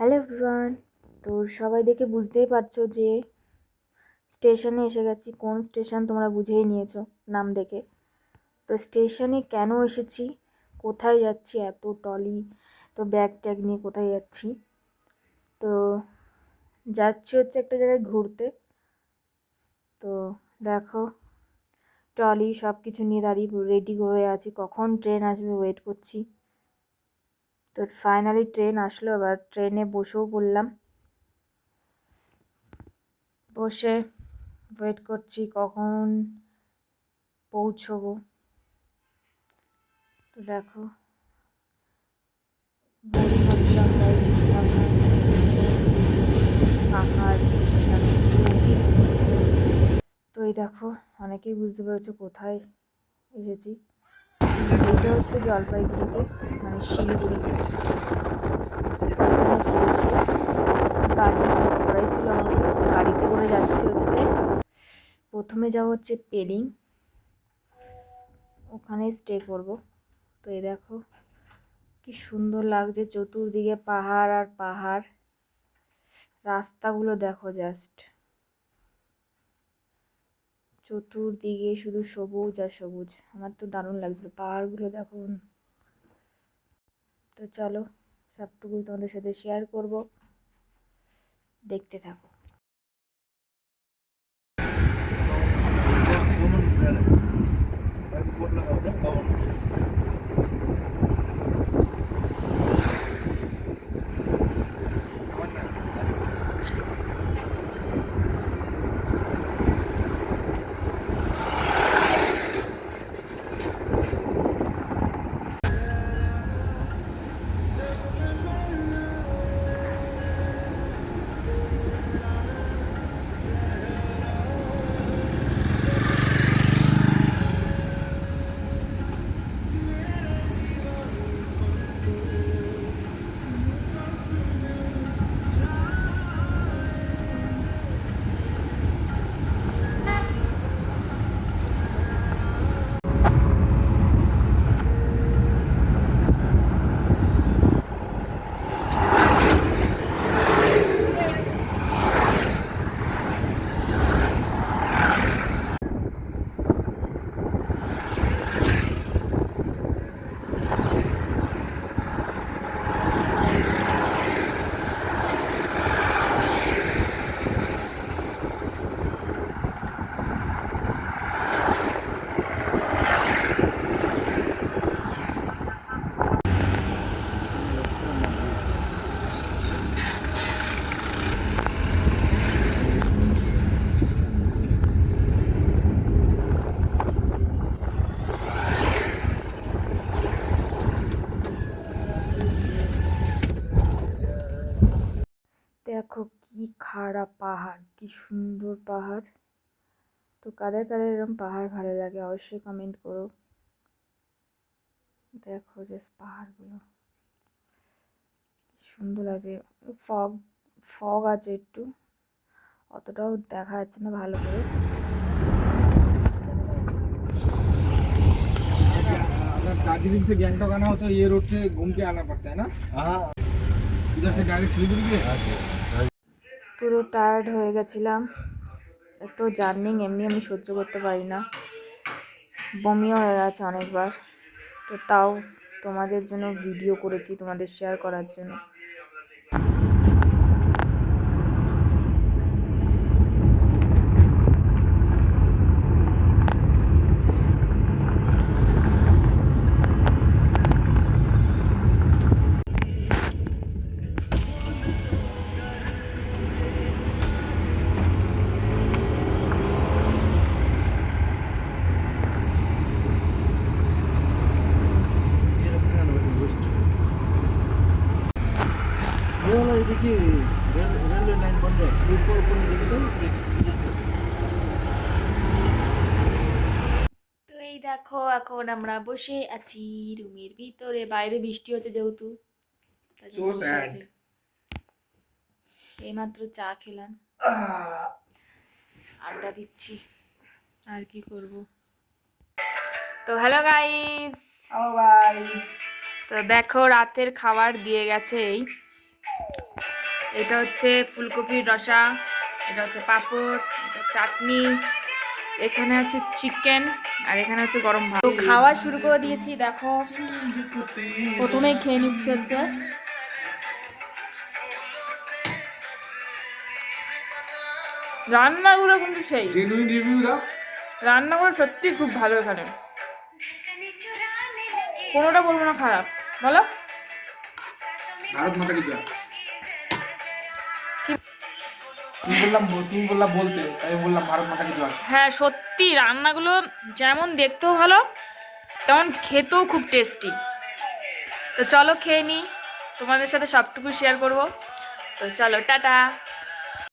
Hello everyone, তো সবাই দেখে বুঝতেই পারছ যে স্টেশনে এসে গেছি। কোন স্টেশন তোমরা বুঝেই নিয়েছো নাম দেখে। তো স্টেশনে কেন এসেছি? কোথায় যাচ্ছি? এত টলি তো ব্যাগ ট্যাগ নিয়ে কোথায় যাচ্ছি? তো যাচ্ছি হচ্ছে একটা জায়গায় ঘুরতে। তো দেখো, ট্রলি সব কিছু নিয়ে দাঁড়িয়ে রেডি হয়ে আছি। কখন ট্রেন আসবে? ওয়েট করছি। তো ফাইনালি ট্রেন আসলো, এবার ট্রেনে বসেও পড়লাম বসে ওয়েট করছি কখন পৌঁছবো। তো দেখো তো এই দেখো, অনেকেই বুঝতে পেরেছ কোথায় এসেছি। এটা হচ্ছে জলপাইগুড়িতে মানে শিলিগুড়িতে। গাড়ি ছিল আমাদের। গাড়িতে করে যাচ্ছি হচ্ছে। প্রথমে যাব হচ্ছে পেলিং ওখানে স্টে করব। তো এই দেখো, কি সুন্দর লাগছে চতুর্দিকে পাহাড় আর পাহাড়। রাস্তাগুলো দেখো জাস্ট চতুর্দিকে শুধু সবুজ আর সবুজ। আমার তো দারুণ লাগছিল। পাহাড়গুলো দেখুন। তো চলো সবটুকু তোমাদের সাথে শেয়ার করব। দেখতে থাকো। দেখো কি খাড়া পাহাড় কি সুন্দর পাহাড় তো কাদের কাদের এরকম পাহাড় ভালো লাগে অবশ্যই কমেন্ট করো দেখো জাস্ট পাহাড়গুলো কি সুন্দর লাগছে ফগ ফগ আছে একটু অতটাও দেখা যাচ্ছে না ভালো করে अगर दार्जिलिंग से गैंगटॉक आना हो तो ये रोड से घूम के आना पड़ता है ना इधर से डायरेक्ट सिलीगुड़ी के পুরো টায়ার্ড হয়ে গেছিলাম। এত জার্নিং, এমনি আমি সহ্য করতে পারি না। বমিও হয়ে গেছে অনেকবার। তো তাও তোমাদের জন্য ভিডিও করেছি, তোমাদের শেয়ার করার জন্য। তো এই দেখো এখন আমরা বসে আছি রুমের ভিতরে। বাইরে বৃষ্টি হচ্ছে যেহেতু এইমাত্র চা খেলাম। আড্ডা দিচ্ছি। আর কি করব? তো হ্যালো গাইস। হ্যালো গাইস তো দেখো রাতের খাবার দিয়ে গেছে এই এটা হচ্ছে ফুলকপির রসা এটা হচ্ছে পাঁপড় চাটনি এখানে আছে চিকেন আর এখানে হচ্ছে গরম ভাত। তো খাওয়া শুরু করে দিয়েছি দেখো। প্রথমেই খেয়ে নিচ্ছে হচ্ছে। রান্নাগুলো কিন্তু সেই। রান্নাগুলো সত্যি খুব ভালো এখানে। কোনোটা বলব না খারাপ? বলো। ভারত মাতা কি হ্যাঁ সত্যি রান্নাগুলো যেমন দেখতেও ভালো, তেমন খেতেও খুব টেস্টি তো চলো খেয়ে নিই তোমাদের সাথে সবটুকু শেয়ার করব। তো চলো, টাটা।